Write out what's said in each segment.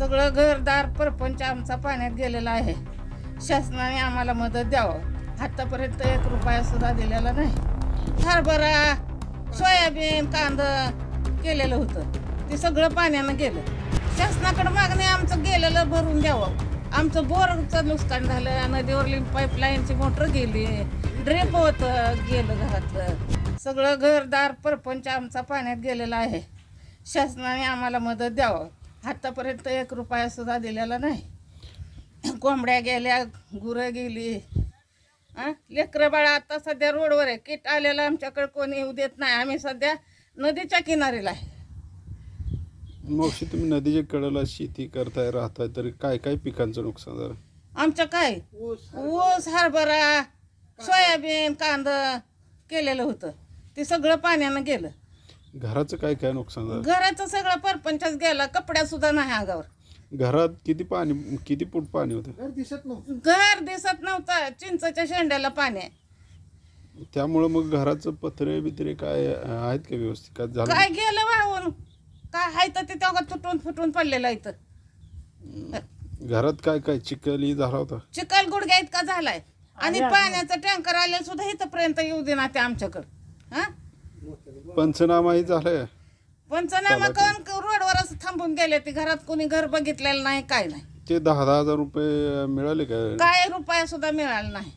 सगळं घरदार परपंच आमचा पाण्यात गेलेला आहे. शासनाने आम्हाला मदत द्यावं. आतापर्यंत एक रुपया सुद्धा दिलेला नाही. हरभरा सोयाबीन कांदा केलेलं होतं. ते सगळं पाण्यानं गेलं. शासनाकडं मागणी आमचं गेलेलं भरून द्यावं. आमचं बोरचं नुकसान झालं. नदीवरली पाईपलाईनची मोटर गेली. ड्रेप होतं गेलं घरातलं. सगळं घरदार परपंच आमचा पाण्यात गेलेला आहे. शासनाने आम्हाला मदत द्यावं. आतापर्यंत एक रुपया सुद्धा दिलेला नाही. कोंबड्या गेल्या गुरं गेली. आ? लेकरं बाळा आता सध्या रोडवर आहे. किट आलेलं आमच्याकडे कोणी येऊ देत नाही. आम्ही सध्या नदीच्या किनारीला आहे. मावशी तुम्ही नदीच्या कडेला शेती करताय राहताय तरी काय काय पिकांचं नुकसान झालं? आमचं काय? ऊस हरभरा. सोयाबीन कांदा केलेलं होतं. ते सगळं पाण्यानं गेलं. घराचं काय काय नुकसान झालं? घराचं सगळं परपंचच गेला कपड्या सुद्धा नाही अंगावर. घरात किती पाणी किती फूट पाणी होतं? घर दिसत नव्हतं. चिंचच्या शेंड्याला पाणी आहे. त्यामुळं मग घराचं पत्रे बित्रे काय आहेत का व्यवस्थित? काय झालं? काय गेलं वाहून काय हाय तर ते तेव्हा तुटून फुटून पडलेलं इथं. घरात काय काय चिखली झाला होता? चिखल गुडघ्या इतका झालाय. आणि पाण्याचं टँकर आले सुद्धा इथंपर्यंत येऊ दे ना ते आमच्याकडं. पंचनामाही झालाय. पंचनामा करून रोडवर असं थांबून गेले ते घरात कोणी घर बघितलेलं नाही काय नाही. ते दहा दहा हजार रुपये मिळाले का काय रुपया सुद्धा मिळाला नाही.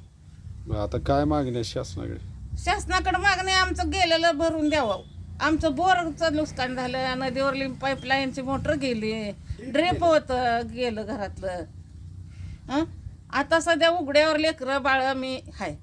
आता काय मागणी आहे शासनाकडे? शासनाकडे मागणी आमचं गेलेलं भरून द्यावं. आमचं बोरचं नुकसान झालं नदीवरली पाईपलाईनची मोटर गेली ड्रेप होतं गेलं घरातलं. हं? आता सध्या उघड्यावर लेकरं बाळ मी हाय.